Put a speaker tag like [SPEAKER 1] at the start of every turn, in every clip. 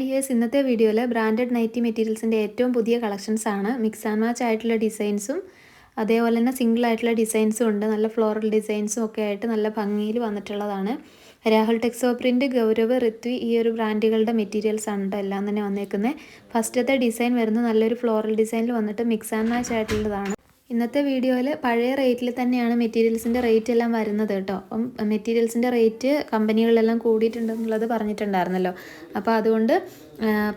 [SPEAKER 1] Dears ഇന്നത്തെ വീഡിയോയിൽ branded nightie മെറ്റീരിയൽസിന്റെ ഏറ്റവും പുതിയ കളക്ഷൻസ് ആണ്. മിക്സ് ആൻഡ് മാച്ച് ആയിട്ടുള്ള ഡിസൈൻസും അതേപോലെ തന്നെ സിംഗിൾ ആയിട്ടുള്ള ഡിസൈൻസും ഉണ്ട്. നല്ല ഫ്ലോറൽ ഡിസൈൻസും ഒക്കെ ആയിട്ട് നല്ല ഭംഗിയിൽ വന്നിട്ടുള്ളതാണ്. രാഹുൽ ടെക്സോ പ്രിന്റ് ഗൗരവ് ഋത്വി ഈ ഒരു ബ്രാൻഡുകളുടെ മെറ്റീരിയൽസ് ആണ് എല്ലാം തന്നെ വന്നേക്കുന്നത് ഫസ്റ്റത്തെ ഡിസൈൻ വരുന്നത് നല്ലൊരു ഫ്ലോറൽ ഡിസൈനിൽ വന്നിട്ട് മിക്സ് ആൻഡ് മാച്ച് ആയിട്ടുള്ളതാണ്. ഇന്നത്തെ വീഡിയോയിൽ പഴയ റേറ്റിൽ തന്നെയാണ് മെറ്റീരിയൽസിന്റെ റേറ്റ് എല്ലാം വരുന്നത് കേട്ടോ. അപ്പം മെറ്റീരിയൽസിന്റെ റേറ്റ് കമ്പനികളിലെല്ലാം കൂടിയിട്ടുണ്ടെന്നുള്ളത് പറഞ്ഞിട്ടുണ്ടായിരുന്നല്ലോ. അപ്പോൾ അതുകൊണ്ട്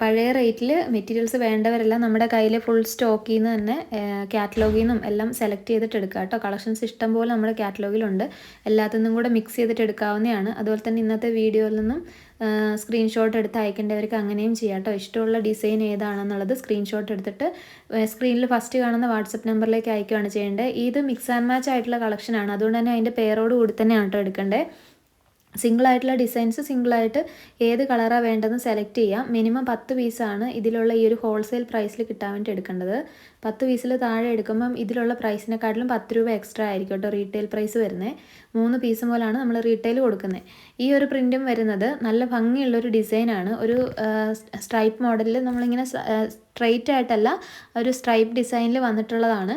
[SPEAKER 1] പഴയ റേറ്റിൽ മെറ്റീരിയൽസ് വേണ്ടവരെല്ലാം നമ്മുടെ കയ്യിൽ ഫുൾ സ്റ്റോക്കിൽ നിന്ന് തന്നെ കാറ്റലോഗിൽ നിന്നും എല്ലാം സെലക്ട് ചെയ്തിട്ട് എടുക്കുക കേട്ടോ. കളക്ഷൻസ് ഇഷ്ടം പോലെ നമ്മുടെ കാറ്റലോഗിലുണ്ട്. എല്ലാത്തിൽ നിന്നും കൂടെ മിക്സ് ചെയ്തിട്ട് എടുക്കാവുന്നതാണ്. അതുപോലെ തന്നെ ഇന്നത്തെ വീഡിയോയിൽ നിന്നും സ്ക്രീൻഷോട്ട് എടുത്ത് അയക്കേണ്ടവർക്ക് അങ്ങനെയും ചെയ്യാം കേട്ടോ ഇഷ്ടമുള്ള ഡിസൈൻ ഏതാണെന്നുള്ളത് സ്ക്രീൻഷോട്ട് എടുത്തിട്ട് സ്ക്രീനിൽ ഫസ്റ്റ് കാണുന്ന വാട്സപ്പ് നമ്പറിലേക്ക് അയക്കുകയാണ് ചെയ്യേണ്ടത്. ഇത് മിക്സ് ആൻഡ് മാച്ച് ആയിട്ടുള്ള കളക്ഷനാണ് അതുകൊണ്ട് തന്നെ അതിന്റെ പേരോട് കൂടി തന്നെയാണ് കേട്ടോ എടുക്കേണ്ടത് സിംഗിളായിട്ടുള്ള ഡിസൈൻസ് സിംഗിളായിട്ട് ഏത് കളറാണ് വേണ്ടതെന്ന് സെലക്ട് ചെയ്യാം. മിനിമം പത്ത് പീസാണ് ഇതിലുള്ള ഈ ഒരു ഹോൾസെയിൽ പ്രൈസിൽ കിട്ടാൻ വേണ്ടി എടുക്കേണ്ടത്. പത്ത് പീസിൽ താഴെ എടുക്കുമ്പം ഇതിലുള്ള പ്രൈസിനെക്കാട്ടിലും പത്ത് രൂപ എക്സ്ട്രാ ആയിരിക്കും കേട്ടോ റീറ്റെയിൽ പ്രൈസ് വരുന്നത് മൂന്ന് പീസ് പോലാണ് നമ്മൾ റീറ്റെയിൽ കൊടുക്കുന്നത് ഈ ഒരു പ്രിന്റും വരുന്നത് നല്ല ഭംഗിയുള്ളൊരു ഡിസൈനാണ് ഒരു സ്ട്രൈപ്പ് മോഡലിൽ നമ്മളിങ്ങനെ സ്ട്രൈറ്റ് ആയിട്ടല്ല ഒരു സ്ട്രൈപ്പ് ഡിസൈനിൽ വന്നിട്ടുള്ളതാണ്.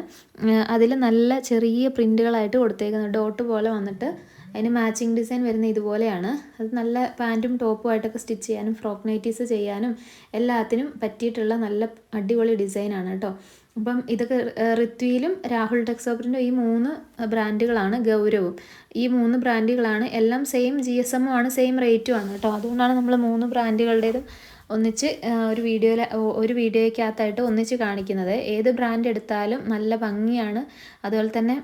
[SPEAKER 1] അതിൽ നല്ല ചെറിയ പ്രിന്റുകളായിട്ട് കൊടുത്തേക്കുന്നത് ഡോട്ട് പോലെ വന്നിട്ട് അതിന് മാച്ചിങ് ഡിസൈൻ വരുന്ന ഇതുപോലെയാണ്. അത് നല്ല പാന്റും ടോപ്പും ആയിട്ടൊക്കെ സ്റ്റിച്ച് ചെയ്യാനും ഫ്രോക്ക് നൈറ്റീസ് ചെയ്യാനും എല്ലാത്തിനും പറ്റിയിട്ടുള്ള നല്ല അടിപൊളി ഡിസൈനാണ് കേട്ടോ. അപ്പം ഇതൊക്കെ ഋത്വിയിലും രാഹുൽ ടെക്സോപ്പറിന്റെ ഈ മൂന്ന് ബ്രാൻഡുകളാണ് ഗൗരവും. ഈ മൂന്ന് ബ്രാൻഡുകളാണ് എല്ലാം സെയിം ജി എസ് എമ്മും ആണ് സെയിം റേറ്റും ആണ് കേട്ടോ. അതുകൊണ്ടാണ് നമ്മൾ മൂന്ന് ബ്രാൻഡുകളുടേതും ഒന്നിച്ച് ഒരു വീഡിയോയിൽ ഒരു വീഡിയോയ്ക്കകത്തായിട്ട് ഒന്നിച്ച് കാണിക്കുന്നത്. ഏത് ബ്രാൻഡ് എടുത്താലും നല്ല ഭംഗിയാണ്. അതുപോലെ തന്നെ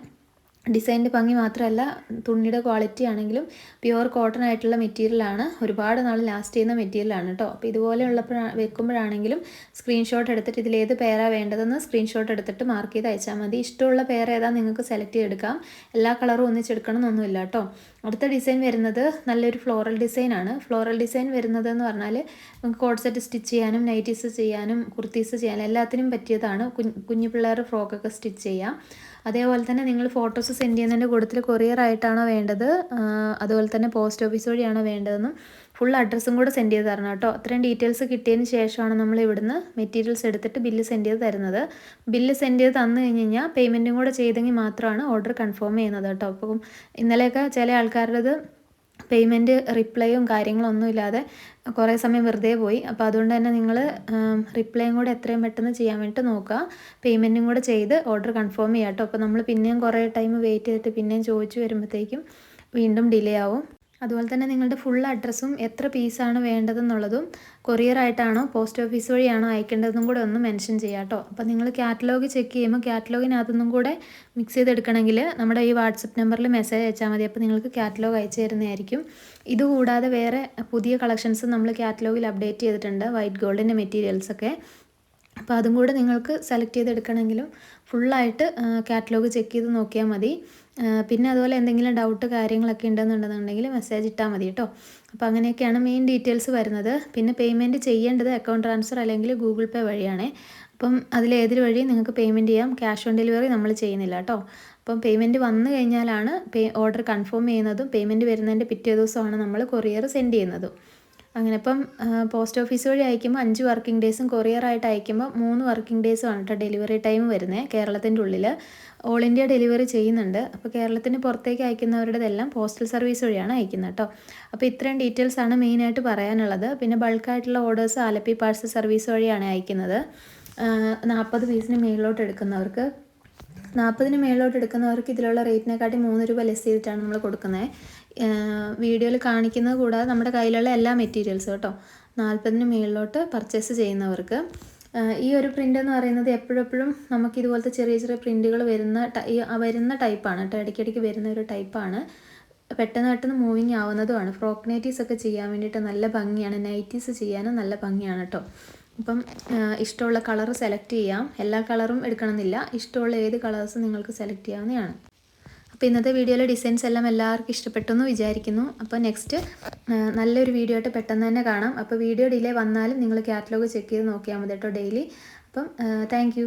[SPEAKER 1] ഡിസൈനിന്റെ ഭംഗി മാത്രമല്ല തുണിയുടെ ക്വാളിറ്റി ആണെങ്കിലും പ്യുവർ കോട്ടൺ ആയിട്ടുള്ള മെറ്റീരിയലാണ് ഒരുപാട് നാൾ ലാസ്റ്റ് ചെയ്യുന്ന മെറ്റീരിയലാണ് കേട്ടോ അപ്പോൾ ഇതുപോലെയുള്ളപ്പോഴാണ് വെക്കുമ്പോഴാണെങ്കിലും സ്ക്രീൻഷോട്ട് എടുത്തിട്ട് ഇതിലേത് പേരാണ് വേണ്ടതെന്ന് സ്ക്രീൻഷോട്ട് എടുത്തിട്ട് മാർക്ക് ചെയ്ത് അയച്ചാൽ മതി. ഇഷ്ടമുള്ള പേർ ഏതാ നിങ്ങൾക്ക് സെലക്ട് ചെയ്തെടുക്കാം. എല്ലാ കളറും ഒന്നിച്ചെടുക്കണം എന്നൊന്നുമില്ല കേട്ടോ അടുത്ത ഡിസൈൻ വരുന്നത് നല്ലൊരു ഫ്ലോറൽ ഡിസൈനാണ് ഫ്ലോറൽ ഡിസൈൻ വരുന്നത് എന്ന് പറഞ്ഞാൽ നമുക്ക് കോഡ് സെറ്റ് സ്റ്റിച്ച് ചെയ്യാനും നൈറ്റീസ് ചെയ്യാനും കുർത്തീസ് ചെയ്യാനും എല്ലാത്തിനും പറ്റിയതാണ്. കുഞ്ഞു പിള്ളേർ ഫ്രോക്കൊക്കെ സ്റ്റിച്ച് ചെയ്യാം. അതേപോലെ തന്നെ നിങ്ങൾ ഫോട്ടോസ് സെൻഡ് ചെയ്യുന്നതിന്റെ കൂട്ടത്തിൽ കൊറിയർ ആയിട്ടാണോ വേണ്ടത്? അതുപോലെ തന്നെ പോസ്റ്റ് ഓഫീസ് വഴിയാണോ വേണ്ടതെന്നും ഫുൾ അഡ്രസ്സും കൂടെ സെൻഡ് ചെയ്ത് തരണം കേട്ടോ. അത്രയും ഡീറ്റെയിൽസ് കിട്ടിയതിന് ശേഷമാണ് നമ്മൾ ഇവിടുന്ന് മെറ്റീരിയൽസ് എടുത്തിട്ട് ബില്ല് സെൻഡ് ചെയ്ത് തരുന്നത്. ബില്ല് സെൻഡ് ചെയ്ത് തന്നു കഴിഞ്ഞ് കഴിഞ്ഞാൽ പേയ്മെന്റും കൂടെ ചെയ്തെങ്കിൽ മാത്രമാണ് ഓർഡർ കൺഫേം ചെയ്യുന്നത് കേട്ടോ. അപ്പം ഇന്നലെയൊക്കെ ചില ആൾക്കാരുടേത് പേയ്മെന്റ് റിപ്ലൈയും കാര്യങ്ങളൊന്നും ഇല്ലാതെ കുറേ സമയം വെറുതെ പോയി. അപ്പോൾ അതുകൊണ്ട് തന്നെ നിങ്ങൾ റിപ്ലൈയും കൂടെ എത്രയും പെട്ടെന്ന് ചെയ്യാൻ വേണ്ടിയിട്ട് നോക്കുക. പേയ്മെന്റും കൂടെ ചെയ്ത് ഓർഡർ കൺഫേം ചെയ്യാം കേട്ടോ അപ്പോൾ നമ്മൾ പിന്നെയും കുറേ ടൈം വെയിറ്റ് ചെയ്തിട്ട് പിന്നെയും ചോദിച്ചു വരുമ്പോഴത്തേക്കും വീണ്ടും ഡിലേ ആവും. അതുപോലെ തന്നെ നിങ്ങളുടെ ഫുൾ അഡ്രസ്സും എത്ര പീസാണ് വേണ്ടതെന്നുള്ളതും കൊറിയർ ആയിട്ടാണോ പോസ്റ്റ് ഓഫീസ് വഴിയാണോ അയക്കേണ്ടതെന്നും കൂടെ ഒന്ന് മെൻഷൻ ചെയ്യാം കേട്ടോ അപ്പോൾ നിങ്ങൾ കാറ്റലോഗ് ചെക്ക് ചെയ്യുമ്പോൾ കാറ്റലോഗിനകത്തുനിന്നും കൂടെ മിക്സ് ചെയ്തെടുക്കണമെങ്കിൽ നമ്മുടെ ഈ വാട്സപ്പ് നമ്പറിൽ മെസ്സേജ് അയച്ചാൽ മതി. അപ്പോൾ നിങ്ങൾക്ക് കാറ്റലോഗ് അയച്ചു തരുന്നതായിരിക്കും. ഇതുകൂടാതെ വേറെ പുതിയ കളക്ഷൻസ് നമ്മൾ കാറ്റലോഗിൽ അപ്ഡേറ്റ് ചെയ്തിട്ടുണ്ട്. വൈറ്റ് ഗോൾഡിന്റെ മെറ്റീരിയൽസൊക്കെ അപ്പോൾ അതും കൂടെ നിങ്ങൾക്ക് സെലക്ട് ചെയ്തെടുക്കണമെങ്കിലും ഫുള്ളായിട്ട് കാറ്റലോഗ് ചെക്ക് ചെയ്ത് നോക്കിയാൽ മതി. പിന്നെ അതുപോലെ എന്തെങ്കിലും ഡൗട്ട് കാര്യങ്ങളൊക്കെ ഉണ്ടെന്നുണ്ടെന്നുണ്ടെങ്കിൽ മെസ്സേജ് ഇട്ടാൽ മതി കേട്ടോ അപ്പോൾ അങ്ങനെയൊക്കെയാണ് മെയിൻ ഡീറ്റെയിൽസ് വരുന്നത്. പിന്നെ പേയ്മെന്റ് ചെയ്യേണ്ടത് അക്കൗണ്ട് ട്രാൻസ്ഫർ അല്ലെങ്കിൽ ഗൂഗിൾ പേ വഴിയാണ്. അപ്പം അതിലേതൊരു വഴി നിങ്ങൾക്ക് പേയ്മെന്റ് ചെയ്യാം. ക്യാഷ് ഓൺ ഡെലിവറി നമ്മൾ ചെയ്യുന്നില്ല കേട്ടോ അപ്പം പേയ്മെന്റ് വന്നു കഴിഞ്ഞാലാണ് പേ ഓർഡർ കൺഫേം ചെയ്യുന്നതും പേയ്മെന്റ് വരുന്നതിന്റെ പിറ്റേ ദിവസമാണ് നമ്മൾ കൊറിയർ സെൻഡ് ചെയ്യുന്നതും. അങ്ങനെ ഇപ്പം പോസ്റ്റ് ഓഫീസ് വഴി അയക്കുമ്പോൾ അഞ്ച് വർക്കിംഗ് ഡേയ്സും കൊറിയറായിട്ട് അയക്കുമ്പോൾ മൂന്ന് വർക്കിംഗ് ഡേയ്സും ആണ് കേട്ടോ ഡെലിവറി ടൈം വരുന്നത് കേരളത്തിന്റെ ഉള്ളിൽ ഓൾ ഇന്ത്യ ഡെലിവറി ചെയ്യുന്നുണ്ട്. അപ്പോൾ കേരളത്തിന് പുറത്തേക്ക് അയക്കുന്നവരുടെതെല്ലാം പോസ്റ്റൽ സർവീസ് വഴിയാണ് അയക്കുന്നത് കേട്ടോ അപ്പോൾ ഇത്രയും ഡീറ്റെയിൽസ് ആണ് മെയിനായിട്ട് പറയാനുള്ളത്. പിന്നെ ബൾക്കായിട്ടുള്ള ഓർഡേഴ്സ് ആലപ്പി പാഴ്സൽ സർവീസ് വഴിയാണ് അയക്കുന്നത്. നാൽപ്പത് പീസിന് മേളിലോട്ട് എടുക്കുന്നവർക്ക്. നാൽപ്പതിന് മേളിലോട്ട് എടുക്കുന്നവർക്ക് ഇതിലുള്ള റേറ്റിനെക്കാട്ടി മൂന്ന് രൂപ ലെസ് ചെയ്തിട്ടാണ് നമ്മൾ കൊടുക്കുന്നത് വീഡിയോയിൽ കാണിക്കുന്നത് കൂടാതെ നമ്മുടെ കയ്യിലുള്ള എല്ലാ മെറ്റീരിയൽസും കേട്ടോ. നാൽപ്പതിന് മുകളിലോട്ട് പർച്ചേസ് ചെയ്യുന്നവർക്ക്. ഈ ഒരു പ്രിന്റ് എന്ന് പറയുന്നത് എപ്പോഴെപ്പോഴും നമുക്ക് ഇതുപോലത്തെ ചെറിയ ചെറിയ പ്രിന്റുകൾ വരുന്ന വരുന്ന ടൈപ്പാണ് കേട്ടോ. ഇടയ്ക്കിടയ്ക്ക് വരുന്ന ഒരു ടൈപ്പാണ്. പെട്ടെന്ന് പെട്ടെന്ന് മൂവിങ് ആവുന്നതുമാണ്. ഫ്രോക്ക് നൈറ്റീസ് ഒക്കെ ചെയ്യാൻ വേണ്ടിയിട്ട് നല്ല ഭംഗിയാണ്. നൈറ്റീസ് ചെയ്യാനും നല്ല ഭംഗിയാണ് കേട്ടോ. അപ്പം ഇഷ്ടമുള്ള കളർ സെലക്ട് ചെയ്യാം. എല്ലാ കളറും എടുക്കണമെന്നില്ല. ഇഷ്ടമുള്ള ഏത് കളേഴ്സും നിങ്ങൾക്ക് സെലക്ട് ചെയ്യാവുന്നതാണ്. അപ്പോൾ ഇന്നത്തെ വീഡിയോയിലെ ഡിസൈൻസ് എല്ലാം എല്ലാവർക്കും ഇഷ്ടപ്പെട്ടു എന്ന് വിചാരിക്കുന്നു അപ്പോൾ നെക്സ്റ്റ് നല്ലൊരു വീഡിയോ ആയിട്ട് പെട്ടെന്ന് തന്നെ കാണാം. അപ്പോൾ വീഡിയോ ഡിലേ വന്നാലും നിങ്ങൾ കാറ്റലോഗ് ചെക്ക് ചെയ്ത് നോക്കിയാൽ മതി കേട്ടോ ഡെയിലി അപ്പം താങ്ക്